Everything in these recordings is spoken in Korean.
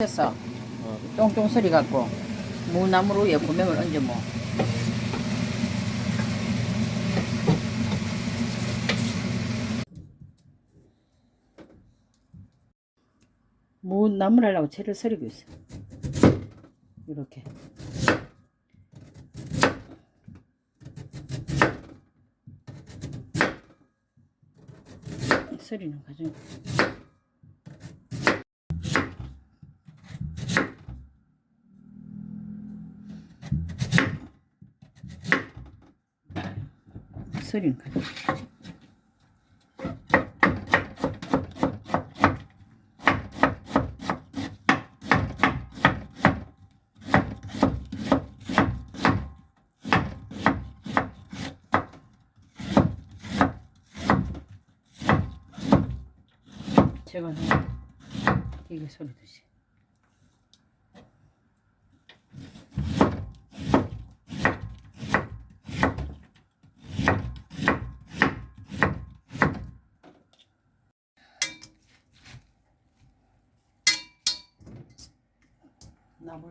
어. 똥똥 소리 갖고 무나무로 위에 고명을 얹어 뭐. 무나무를 하려고 채를 썰이고 있어. 이렇게. 썰이는. 썰 과정. 제가 이게 소리 듣지. 나볼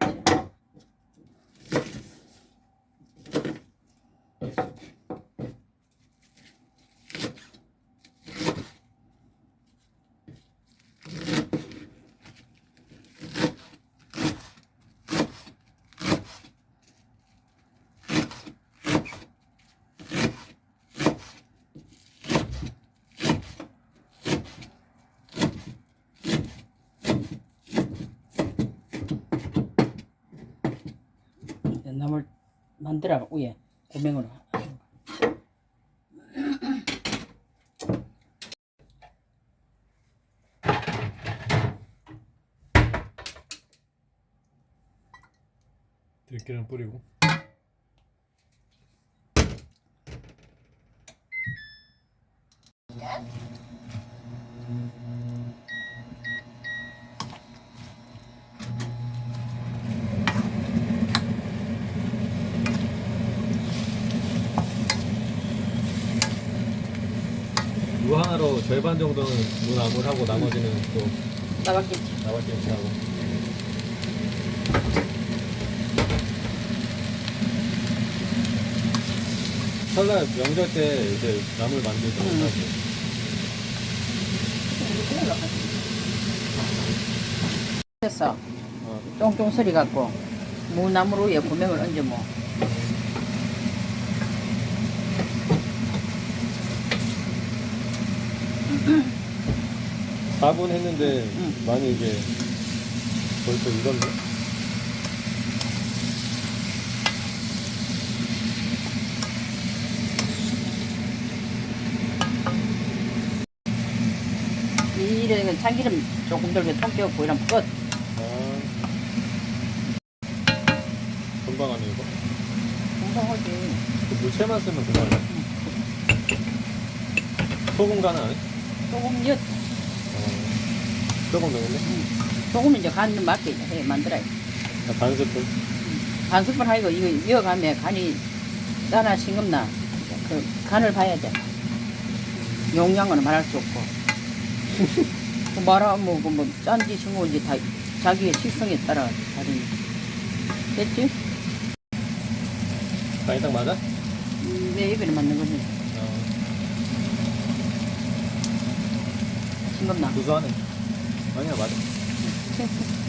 나물 만들어 위에 고명으로. 들기름 뿌리고 무 하나로 절반 정도는 무나물 하고 나머지는 또 나봤겠지. 나발김치 하고 설날 명절 때 이제 나물 만들고 음. 하고 했어. 어. 똥똥 소리 갖고 무나무로 위에 고명을 얹어 뭐. 4분 했는데 응. 많이 이제 벌써 익었네 이런 참기름 조금 톡 껴고 이러면 끝. 아 금방 하네 이거 금방 하지. 그 무채만 쓰면 금방 하네 소금 간은 안 해? 조금 엿, 어. 조금 넣었네 조금 이제 간 맞게 해 만들어야 돼. 아, 반 스푼 반 스푼 하고 이거 이어가면 간이 나나 싱겁나 그 간을 봐야 돼. 용량은 말할 수 없고. 그 말하면 뭐, 그 뭐, 짠지 싱거운지 다 자기의 식성에 따라 다르니. 됐지? 간이 딱 맞아? 음, 내 입에 맞는 거지. 어. 싱겁나? 구수하네 아니야 맞아